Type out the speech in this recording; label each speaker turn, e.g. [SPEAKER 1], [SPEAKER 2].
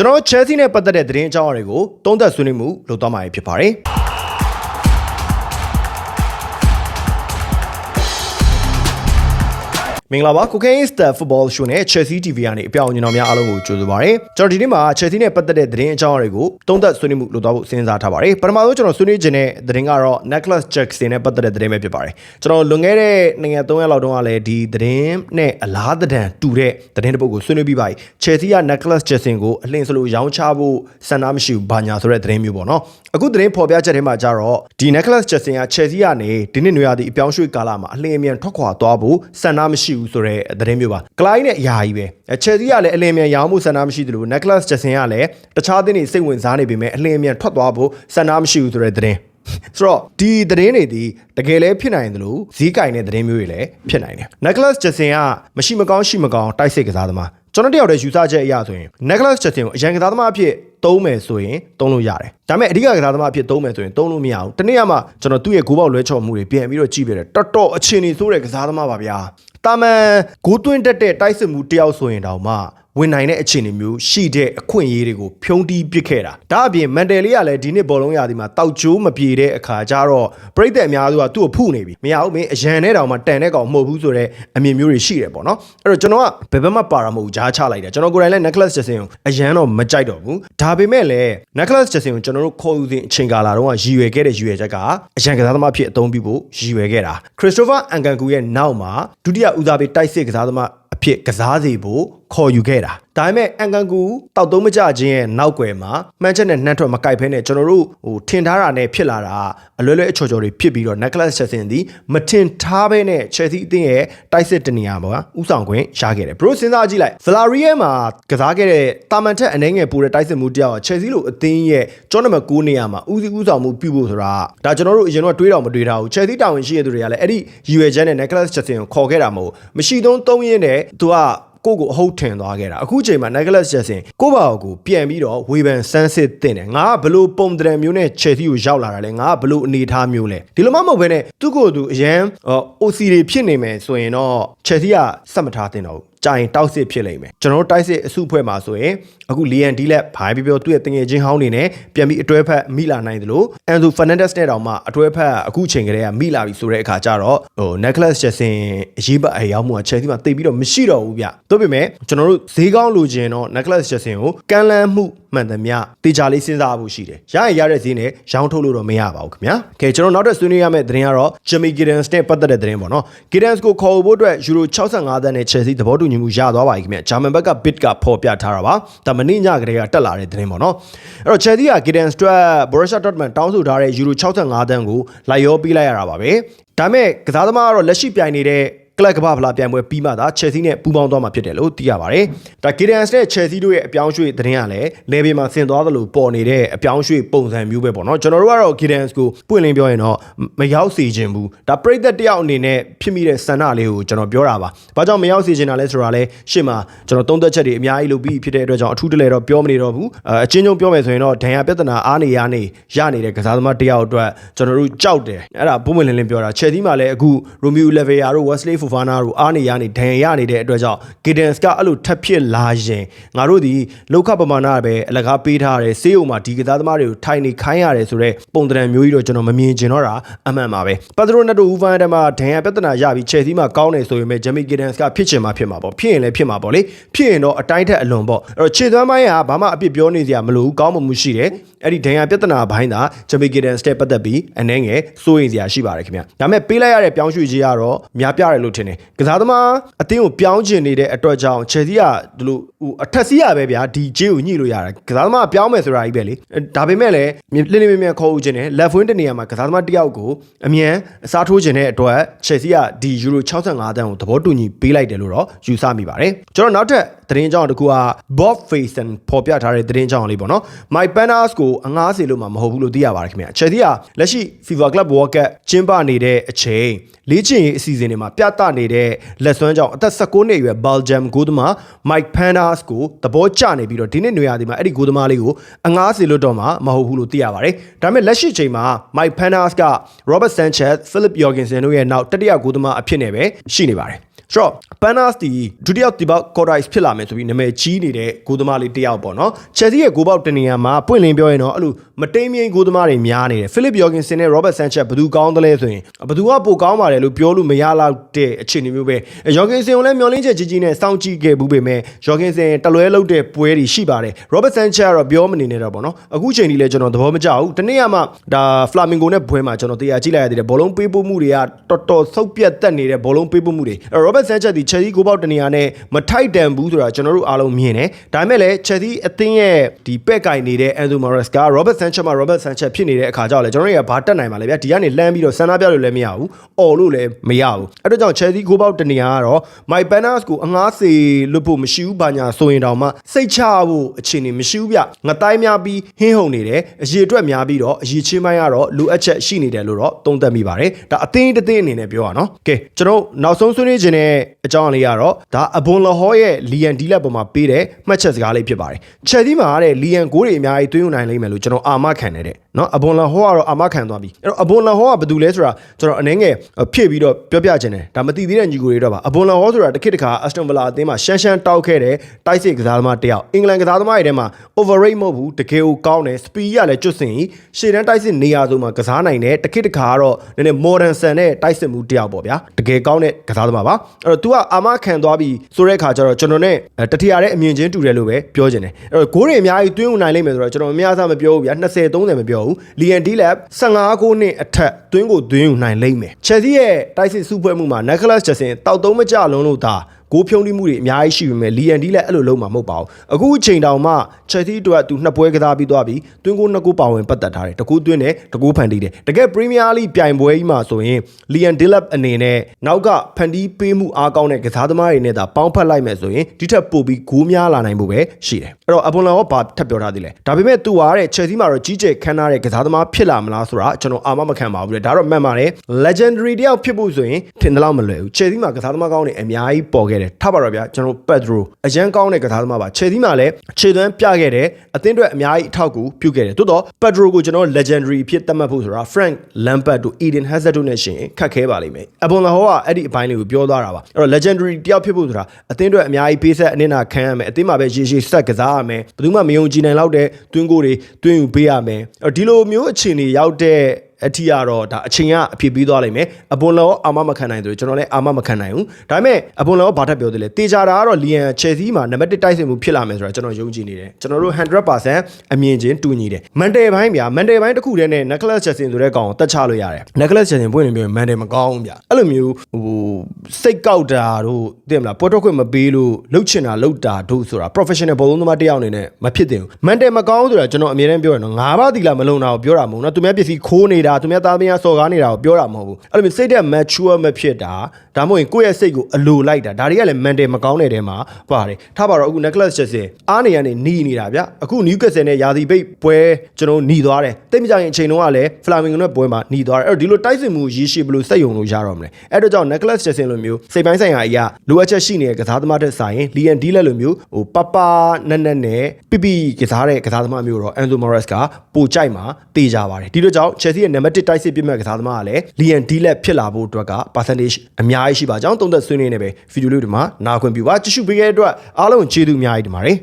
[SPEAKER 1] ကျွန်တော် Chelsea နဲ့ပတ်သက်တဲ့သတင်းအကြောင်းအရာတွေကိုသုံးသပ်ဆွေးနွေးမှုလုပ်သွားမှာဖြစ်ပါတယ် မင်္ဂလာပါ Cocaine Star Football Show နဲ့ Chelsea TV ကနေအပြောင်းအလဲတော်များအားလုံးကိုကြိုဆိုပါရစေ။ကျွန်တော်ဒီနေ့မှာ Chelsea နဲ့ပတ်သက်တဲ့သတင်းအကြောင်းအရာတွေကိုသုံးသပ်ဆွေးနွေးမှုလုပ်သွားဖို့စဉ်းစားထားပါတယ်။ပထမဆုံးကျွန်တော်ဆွေးနွေးခြင်းတဲ့သတင်းကတော့ Nicholas Jackson နဲ့ပတ်သက်တဲ့သတင်းပဲဖြစ်ပါတယ်။ကျွန်တော်လွန်ခဲ့တဲ့နိုင်ငံ3ရက်လောက်တုန်းကလည်းဒီသတင်းနဲ့အလားတန်တူတဲ့သတင်းတစ်ပုဒ်ကိုဆွေးနွေးပြီးပါပြီ။ Chelsea က Nicholas Jackson ကိုအလင်းစလို့ရောင်းချဖို့ဆန္ဒမရှိဘူးဘာညာဆိုတဲ့သတင်းမျိုးပေါ့နော်။အခုသတင်းဖော်ပြချက်ထဲမှာကျတော့ဒီ Nicholas Jackson က Chelsea ကနေဒီနှစ်နွေရာသီအပြောင်းရွှေ့ကာလမှာအလင်းအမြန်ထွက်ခွာသွားဖို့ဆန္ဒမရှိဘူးဆိုတဲ့သတင်းမျိုးပါကလိုင်းနဲ့အရာကြီးပဲချယ်ဆီကလည်းအလင်းအမြန်ရောင်းမှုဆန္ဒမရှိသလို Nicholas Jackson ကလည်းတခြားသင်းတွေစိတ်ဝင်စားနေပေမဲ့အလင်းအမြန်ထွက်သွားဖို့ဆန္ဒမရှိဘူးဆိုတဲ့သတင်းဆိုတော့ဒီသတင်းတွေဒီတကယ်လည်းဖြစ်နိုင်တယ်လို့ဈေးကင်တဲ့သတင်းမျိုးတွေလည်းဖြစ်နိုင်တယ် Nicholas Jackson ကမရှိမကောင်းရှိမကောင်းတိုက်စစ်ကစားသမားကျွန်တော်တယောက်တည်းယူဆချက်အရဆိုရင် Nicholas Jackson ကိုအရန်ကစားသမားအဖြစ်သုံးမယ်ဆိုရင်သုံးလို့ရတယ်ဒါပေမဲ့အဓိကကစားသမားအဖြစ်သုံးမယ်ဆိုရင်သုံးလို့မရဘူးတနေ့ကမှကျွန်တော်သူ့ရဲ့ဂိုးပေါက်လွဲချော်မှုတွေပြန်ပြီးတော့ကြည့်ပြတယ်တော်တော်အခြေအနေဆိုးတဲ့ကစားသမားပါဗျာ တာမန်ဂိုးသွင်းတက်တဲ့တိုက်စစ်မှုတယောက်ဆိုရင်တောင်မှ ဝင်နိုင်တဲ့အခြေအနေမျိုးရှိတဲ့အခွင့်အရေးတွေကိုဖြုံးတီးပစ်ခဲ့တာဒါအပြင်မန်တယ်လေးကလည်းဒီနှစ်ဘောလုံးရာသီမှာတောက်ကျိုးမပြေတဲ့အခါကျတော့ပြိသက်အများစုကသူ့ကိုဖုနေပြီမရဘူးမင်းအရန်နဲ့တောင်မှတန်တဲ့ကောင်မဟုတ်ဘူးဆိုတဲ့အမြင်မျိုးတွေရှိတယ်ပေါ့နော်အဲ့တော့ကျွန်တော်ကဘယ်ဘက်မှပါတာမဟုတ်ဘူးကြားချလိုက်တယ်ကျွန်တော်ကိုယ်တိုင်လည်း necklace Jackson ကိုအရန်တော့မကြိုက်တော့ဘူးဒါပေမဲ့လည်း necklace Jackson ကိုကျွန်တော်တို့ခေါ်ယူစဉ်အချိန်ကာလတုန်းကရည်ရွယ်ခဲ့တဲ့ရည်ရွယ်ချက်ကအရန်ကစားသမားဖြစ်အသုံးပြုဖို့ရည်ရွယ်ခဲ့တာ Christopher Angangu ရဲ့နောက်မှာဒုတိယဦးစားပေးတိုက်စစ်ကစားသမားအဖြစ်ကစားစီဖို့ ခေါ်ယူခဲ့တာဒါပေမဲ့အန်ကန်ကူတောက်သုံးမကြခြင်းရဲ့နောက်ွယ်မှာမှန်ချက်နဲ့နှမ်းထွက်မကိုက်ဖဲနဲ့ကျွန်တော်တို့ဟိုထင်ထားတာနဲ့ဖြစ်လာတာအလွဲလွဲအချော်ချော်တွေဖြစ်ပြီးတော့ Nicholas Jackson ဒီမထင်ထားဘဲနဲ့ Chelsea အသင်းရဲ့တိုက်စစ်တနေရာမှာဥဆောင်ခွင့်ရခဲ့တယ်ဘရိုစဉ်းစားကြည့်လိုက် Villarreal မှာကစားခဲ့တဲ့တာမန်ထက်အနေငယ်ပိုတဲ့တိုက်စစ်မှုတယောက် Chelsea လိုအသင်းရဲ့ကျောနံပါတ်9နေရာမှာဦးစီးဦးဆောင်မှုပြုဖို့ဆိုတာဒါကျွန်တော်တို့အရင်ကတွေးတော့မတွေးထားဘူး Chelsea တာဝန်ရှိတဲ့သူတွေကလည်းအဲ့ဒီရည်ရွယ်ချက်နဲ့ Nicholas Jackson ကိုခေါ်ခဲ့တာမဟုတ်မရှိသုံးသုံးရင်းနဲ့သူက ကိုကိုအဟုတ်ထင်သွားခဲ့တာအခုချိန်မှာ Nicholas Jackson ကိုပါကိုပြန်ပြီးတော့ဝေဖန်ဆန်းစစ်တင်တယ်ငါကဘလို့ပုံတရံမျိုးနဲ့ Chelsea ကိုရောက်လာတာလဲငါကဘလို့အနေထားမျိုးလဲဒီလိုမှမဟုတ်ဘဲနဲ့သူ့ကိုယ်သူအရန် OC တွေဖြစ်နေမယ်ဆိုရင်တော့ Chelsea ကစက်မထားတင်တော့ဘူး ကြိုင်တောက်စစ်ဖြစ်လိမ့်မယ်ကျွန်တော်တို့တိုက်စစ်အစုဖွဲ့မှာဆိုရင်အခုလီယန်ဒီလက်ဘာပဲပြောသူ့ရဲ့တငယ်ချင်းဟောင်းနေနဲ့ပြန်ပြီးအတွဲဖက်မိလာနိုင်တယ်လို့အန်ဇူဖာနန်ဒက်စ်နဲ့တောင်မှအတွဲဖက်အခုချိန်ကလေးကမိလာပြီဆိုတဲ့အခါကျတော့ဟို Nicholas Jackson အရေးပတ်အရောက်မှုက Chelsea မှာတိတ်ပြီးတော့မရှိတော့ဘူးဗျ။တို့ပေမဲ့ကျွန်တော်တို့ဈေးကောင်းလိုချင်တော့ Nicholas Jackson ကိုကမ်းလှမ်းမှု မှန်သမျှတေချာလေးစဉ်းစားဖို့ရှိတယ်။ရရင်ရတဲ့ဈေးနဲ့ရောင်းထုတ်လို့တော့မရပါဘူးခင်ဗျာ။ကဲကျွန်တော်နောက်ထပ်ဆွေးနွေးရမယ့်သတင်းကတော့ Jimmy Giddens နဲ့ပတ်သက်တဲ့သတင်းပေါ့နော်။ Giddens ကိုခေါ်ဖို့အတွက်ယူရို65သန်းနဲ့ Chelsea သဘောတူညီမှုရသွားပါပြီခင်ဗျာ။ဂျာမန်ဘက်က bid ကဖော်ပြထားတာပါ။ဒါမနေ့ညကလေးကတက်လာတဲ့သတင်းပေါ့နော်။အဲ့တော့ Chelsea က Giddens အတွက် Borussia Dortmund တောင်းဆိုထားတဲ့ယူရို65သန်းကိုလိုက်ရောပေးလိုက်ရတာပါပဲ။ဒါမဲ့ကစားသမားကတော့လက်ရှိပြိုင်နေတဲ့ ကလပ်ကမ္ဘာဖလားပြိုင်ပွဲပြီးမှသာ Chelsea နဲ့ပူးပေါင်းသွားမှာဖြစ်တယ်လို့သိရပါတယ်။ဒါ Giddens နဲ့ Chelsea တို့ရဲ့အပြောင်းရွှေ့သတင်းကလည်းလေဘေမှာဆင်သွားသလိုပေါ်နေတဲ့အပြောင်းရွှေ့ပုံစံမျိုးပဲပေါ့နော်။ကျွန်တော်တို့ကတော့ Giddens ကိုပွင့်လင်းပြောရင်တော့မရောက်စေချင်ဘူး။ဒါပရိသတ်တယောက်အနေနဲ့ဖြစ်မိတဲ့ဆန္ဒလေးကိုကျွန်တော်ပြောတာပါ။ဘာကြောင့်မရောက်စေချင်တာလဲဆိုတာလဲရှေ့မှာကျွန်တော်သုံးသက်ချက်တွေအများကြီးလုပ်ပြီးဖြစ်တဲ့အတွက်ကြောင့်အထူးတလဲတော့ပြောမနေတော့ဘူး။အချင်းချင်းပြောမယ်ဆိုရင်တော့ဒဏ်ရာပြဿနာအားနေရနေရနေတဲ့ကစားသမားတယောက်အတွက်ကျွန်တော်တို့ကြောက်တယ်။အဲ့ဒါပုံမှန်လင်းလင်းပြောတာ Chelsea မှာလည်းအခု Romeo Lavia တို့ Wesley Fofana တို့အားနေရနေဒဏ်ရာရနေတဲ့အတွက်ကြောင့် Giddens ကအဲ့လိုထပ်ဖြစ်လာရင်ငါတို့ဒီလောက်ခပမာဏပဲအလကားပေးထားတယ်စေးုံမှာဒီကစားသမားတွေကိုထိုင်နေခိုင်းရတယ်ဆိုတော့ပုံတံမျိုးကြီးတော့ကျွန်တော်မမြင်ချင်တော့တာအမှန်ပါပဲပတ်ဒရိုနက်တိုဦးဖန်တမှာဒဏ်ရာပြဿနာရပြီး Chelsea မှာကောင်းတယ်ဆိုရင်ပဲ Jamie Giddens ကဖြစ်ချင်မှာဖြစ်မှာပေါ့ဖြစ်ရင်လည်းဖြစ်မှာပေါ့လေဖြစ်ရင်တော့အတိုင်းထက်အလွန်ပေါ့အဲ့တော့ခြေသွမ်းပိုင်းကဘာမှအပြစ်ပြောနေစရာမလိုဘူးကောင်းမှမှုရှိတယ်အဲ့ဒီဒဏ်ရာပြဿနာဘိုင်းသာ Jamie Giddens တက်ပတ်သက်ပြီးအနေငယ်စိုးရိမ်စရာရှိပါတယ်ခင်ဗျဒါပေမဲ့ပေးလိုက်ရတဲ့ပြောင်းရွှေ့ကြီးကတော့များပြတယ်လို့ထင်တယ်ကစားသမားအသင်းကိုပြောင်းချင်နေတဲ့အတွက်ကြောင့် Chelsea ကဒီလိုဟိုအထက်စီးရပဲဗျာဒီ J ကိုညှိလို့ရတယ်ကစားသမားပြောင်းမယ်ဆိုတာကြီးပဲလေဒါပေမဲ့လည်းလင်းလင်းမြမြခေါ်ဦးခြင်းနဲ့ left wing တနေရာမှာကစားသမားတစ်ယောက်ကိုအမြန်အစားထိုးခြင်းတဲ့အတွက် Chelsea ကဒီ Euro 65တန်းကိုသဘောတူညီပေးလိုက်တယ်လို့တော့ယူဆမိပါတယ်ကျွန်တော်နောက်ထပ်သတင်းကြောင်းတစ်ခုက Bob Faison ပေါ်ပြထားတဲ့သတင်းကြောင်းလေးပေါ့နော် Mike Pennas ကိုအငားစီလို့မှမဟုတ်ဘူးလို့သိရပါတယ်ခင်ဗျာ Chelsea ကလက်ရှိ FIFA Club World Cup ကျင်းပနေတဲ့အချိန်လေ့ကျင့်ရေးအစီအစဉ်တွေမှာပြသနေတဲ့လက်စွမ်းကြောင့်အသက်16နှစ်အရွယ် Belgium ဂိုးသမား Mike Pennas ကိုသဘောကျနေပြီးတော့ဒီနေ့နွေရာသီမှာအဲ့ဒီဂိုးသမားလေးကိုအငားစီလို့တော့မှမဟုတ်ဘူးလို့သိရပါတယ်ဒါပေမဲ့လက်ရှိချိန်မှာ Mike Pennas က Robert Sanchez, Philip Jorgensen တို့ရဲ့နောက်တတိယဂိုးသမားအဖြစ်နဲ့ပဲရှိနေပါတယ်ဆိုတော့ Panas ဒီဒုတိယတီဘောက် Cordice ဖြစ်လာမယ်ဆိုပြီးနာမည်ကြီးနေတဲ့ဂိုးသမားလေးတစ်ယောက်ပေါ့နော် Chelsea ရဲ့ဂိုးပေါက်တနေရာမှာပွင့်လင်းပြောရင်တော့အဲ့လို မတိမ်မြိန်ဂိုးသမားတွေများနေတယ် Philip Jorgensen နဲ့ Robert Sanchez ဘယ်သူကောင်းသလဲဆိုရင်ဘယ်သူကပိုကောင်းပါတယ်လို့ပြောလို့မရတော့တဲ့အခြေအနေမျိုးပဲ Jorgensen ကိုလည်းမျောလင်းချက်ကြီးကြီးနဲ့စောင့်ကြည့်ခဲ့ဘူးပေမဲ့ Jorgensen တလွဲလုပ်တဲ့ပွဲတွေရှိပါတယ် Robert Sanchez ကတော့ပြောမနေနဲ့တော့ပေါ့နော်အခုချိန်ကြီးလည်းကျွန်တော်သဘောမကျဘူးတနေ့ကမှဒါ Flamingo နဲ့ပွဲမှာကျွန်တော်တရားကြည့်လိုက်ရသေးတယ်ဘောလုံးပေးပို့မှုတွေကတော်တော်ဆုပ်ပြတ်တက်နေတဲ့ဘောလုံးပေးပို့မှုတွေအဲ့ Robert Sanchez ဒီ Chelsea ကိုပေါက်တနေရာနဲ့မထိုက်တန်ဘူးဆိုတာကျွန်တော်တို့အားလုံးမြင်တယ်ဒါပေမဲ့လည်း Chelsea အသင်းရဲ့ဒီပက်ကင်နေတဲ့ Enzo Mares က Robert Sanchez မှာ Robert Sanchez ဖြစ်နေတဲ့အခါကြောင့်လည်းကျွန်တော်တို့ကဘာတက်နိုင်ပါလဲဗျာဒီကနေလှမ်းပြီးတော့ဆန္ဒပြလို့လည်းမရဘူးအော်လို့လည်းမရဘူးအဲ့တော့ကြောင့် Chelsea ကိုပေါက်တနေရာကတော့ My Banners ကိုအငားစေလွတ်ဖို့မရှိဘူးဘာညာဆိုရင်တောင်မှစိတ်ချဖို့အခြေအနေမရှိဘူးဗျငတိုင်းများပြီးဟင်းဟုန်နေတယ်အရေးအတွက်များပြီးတော့အရေးချင်းပိုင်းကတော့လိုအပ်ချက်ရှိနေတယ်လို့တော့သုံးသပ်မိပါတယ်ဒါအသင်းတစ်သင်းအနေနဲ့ပြောရအောင်နော်ကဲကျွန်တော်နောက်ဆုံးဆွေးနွေးခြင်းတဲ့အကြောင်းအလေးကတော့ဒါအဘွန်လဟောရဲ့လီယန်ဒီလက်ပေါ်မှာပေးတဲ့မှတ်ချက်စကားလေးဖြစ်ပါတယ်ချက်ဒီမှာတဲ့လီယန်ကိုတွေအများကြီးသွင်းယူနိုင်လိမ့်မယ်လို့ကျွန်တော်အာမခံနေတဲ့နော်အဘွန်လဟောကတော့အာမခံသွားပြီအဲ့တော့အဘွန်လဟောကဘာတူလဲဆိုတာကျွန်တော်အနေငယ်ဖြည့်ပြီးတော့ပြောပြခြင်းတယ်ဒါမသိသေးတဲ့ညီကိုတွေတော့ပါအဘွန်လဟောဆိုတာတစ်ခေတ်တစ်ခါအစတွန်ဗလာအသင်းမှာရှမ်းရှမ်းတောက်ခဲ့တဲ့တိုက်စစ်ကစားသမားတစ်ယောက်အင်္ဂလန်ကစားသမားတွေထဲမှာ overrate မဟုတ်ဘူးတကယ်ကိုကောင်းတယ် speed ရလည်းကျွတ်စင်ရှေ့တန်းတိုက်စစ်နေရာဆုံးမှာကစားနိုင်တယ်တစ်ခေတ်တစ်ခါကတော့နည်းနည်း modern ဆန်တဲ့တိုက်စစ်မှုတစ်ယောက်ပေါ့ဗျာတကယ်ကောင်းတဲ့ကစားသမားပါအဲ့တော့ तू ကအာမခံသွားပြီဆိုတဲ့အခါကျတော့ကျွန်တော်နဲ့တတိယတဲ့အမြင်ချင်းတူတယ်လို့ပဲပြောချင်တယ်အဲ့တော့ဂိုးတွေအများကြီးတွင်းဝင်နိုင်လိမ့်မယ်ဆိုတော့ကျွန်တော်အများစားမပြောဘူးဗျာ20 30မပြောဘူးလီယန်ဒီလက်15ကိုနှစ်အထက်တွင်းကိုတွင်းယူနိုင်လိမ့်မယ်ချက်စီရဲ့တိုက်စစ်စုဖွဲ့မှုမှာ Nicholas Jackson တောက်သုံးမကြလုံးလို့သာ ကိုဖြုံးတိမှုတွေအများကြီးရှိပေမဲ့လီယန်ဒီလည်းအဲ့လိုလုံးမှာမဟုတ်ပါဘူးအခုအချိန်တောင်မှချက်စီအတွက်သူနှစ်ပွဲကစားပြီးသွားပြီးတွင်းကိုနှစ်ကိုပါဝင်ပတ်သက်ထားတယ်တကူတွင်းတယ်တကူဖန်တီးတယ်တကယ်ပရီးမီးယားလိပြိုင်ပွဲကြီးမှာဆိုရင်လီယန်ဒီလက်အနေနဲ့နောက်ကဖန်တီးပေးမှုအားကောင်းတဲ့ကစားသမားတွေနဲ့သာပေါင်းဖက်လိုက်မယ်ဆိုရင်ဒီထက်ပိုပြီးဂိုးများလာနိုင်ဖို့ပဲရှိတယ်အဲ့တော့အပွန်လောကဘာထပ်ပြောထားသေးလဲဒါပေမဲ့သူကတဲ့ချက်စီမှာတော့ကြီးကျယ်ခမ်းနားတဲ့ကစားသမားဖြစ်လာမလားဆိုတာကျွန်တော်အာမမခံပါဘူးလေဒါတော့မှန်ပါတယ် legendary တယောက်ဖြစ်ဖို့ဆိုရင်ထင်တယ်လို့မလွယ်ဘူးချက်စီမှာကစားသမားကောင်းတွေအများကြီးပေါ်ခဲ့တယ်ထားပါတော့ဗျာကျွန်တော်ပက်ဒရိုအရန်ကောင်းတဲ့ကစားသမားပါချက်စီမှာလည်းခြေသွမ်းပြခဲ့တယ်အသင်းအတွက်အများကြီးအထောက်အကူပြုခဲ့တယ်တိုးတော့ပက်ဒရိုကိုကျွန်တော် legendary ဖြစ်သတ်မှတ်ဖို့ဆိုတာ Frank Lampard တို့ Eden Hazard တို့နဲ့ရှင်ခက်ခဲပါလိမ့်မယ်အပွန်လောကအဲ့ဒီအပိုင်းလေးကိုပြောသွားတာပါအဲ့တော့ legendary တယောက်ဖြစ်ဖို့ဆိုတာအသင်းအတွက်အများကြီးပေးဆက်အနစ်နာခံရမယ်အသင်းမှာပဲရေရှည်ဆက်ကစားရမယ်ဘယ်သူမှမယုံကြည်နိုင်တော့တဲ့တွင်းကိုတွေတွင်းယူပေးရမယ်အဲ့တော့ဒီလိုမျိုးအခြေအနေရောက်တဲ့ အထီကတော့ဒါအချိန်ကအဖြစ်ပြီးသွားလိမ့်မယ်အပွန်လောအာမမခံနိုင်တယ်ကျွန်တော်လည်းအာမမခံနိုင်ဘူးဒါပေမဲ့အပွန်လောဘာထပ်ပြောသေးလဲတေချာတာကတော့လီယန်ချယ်ဆီမှာနံပါတ်1တိုက်စစ်မှုဖြစ်လာမယ်ဆိုတာကျွန်တော်ယုံကြည်နေတယ်ကျွန်တော်တို့100%အမြင်ချင်းတူညီတယ်မန်တယ်ပိုင်းဗျာမန်တယ်ပိုင်းတစ်ခုတည်းနဲ့ Nicholas Jackson ဆိုတဲ့ကောင်ကိုတက်ချလို့ရတယ် Nicholas Jackson ပွင့်နေပြောရင်မန်တယ်မကောင်းဘူးဗျာအဲ့လိုမျိုးဟိုစိတ်ကောက်တာတို့သိမလားပွဲတော့ခွင့်မပေးလို့လှုပ်ချင်တာလှုပ်တာတို့ဆိုတာ professional ဘုံလုံးသမားတစ်ယောက်အနေနဲ့မဖြစ်သင့်ဘူးမန်တယ်မကောင်းဆိုတာကျွန်တော်အမြဲတမ်းပြောရနော်ငါးပါးတီလာမလုံတာကိုပြောတာမဟုတ်နော်သူများပစ္စည်းခိုးနေတာဒါသူများသားမယားစော်ကားနေတာကိုပြောတာမဟုတ်ဘူးအဲ့လိုမျိုးစိတ်တဲ့ mature မဖြစ်တာဒါမှမဟုတ်ရင်ကိုယ့်ရဲ့စိတ်ကိုအလိုလိုက်တာဒါတွေကလည်း mental မကောင်းတဲ့တဲမှာပါတယ်ထားပါတော့အခု necklace ချက်စင်အားနေရနေနီးနေတာဗျအခု newcastle နဲ့ရာသီပိတ်ပွဲကျွန်တော်ညီသွားတယ်တိတ်မကြရင်အချိန်တုန်းကလည်း flamingo နဲ့ပွဲမှာညီသွားတယ်အဲ့တော့ဒီလိုတိုက်စစ်မှုရည်ရှိဘလို့စိတ်ယုံလို့ရတော့မလဲအဲ့တော့ကြောင့် necklace ချက်စင်လိုမျိုးစိတ်ပိုင်းဆိုင်ရာအရာလိုအပ်ချက်ရှိနေတဲ့ကစားသမားတဲ့ဆိုင်ရင် Lian Dealer လိုမျိုးဟိုပပနက်နက်နဲ့ပြပြကစားတဲ့ကစားသမားမျိုးတော့ Enzo Morales ကပိုကြိုက်မှာတေးကြပါတယ်ဒီလိုကြောင့် Chelsea ရဲ့ number 1တိုက်စစ်ပြမဲ့ကစားသမားကလည်း Liam Diller ဖြစ်လာဖို့အတွက်က percentage အများကြီးရှိပါကြောင်းသုံးသက်ဆွေးနွေးနေပဲဗီဒီယိုလေးဒီမှာနာခွင့်ပြုပါကြည့်ရှုပေးခဲ့တဲ့အတွက်အားလုံးကျေးဇူးအများကြီးတင်ပါတယ်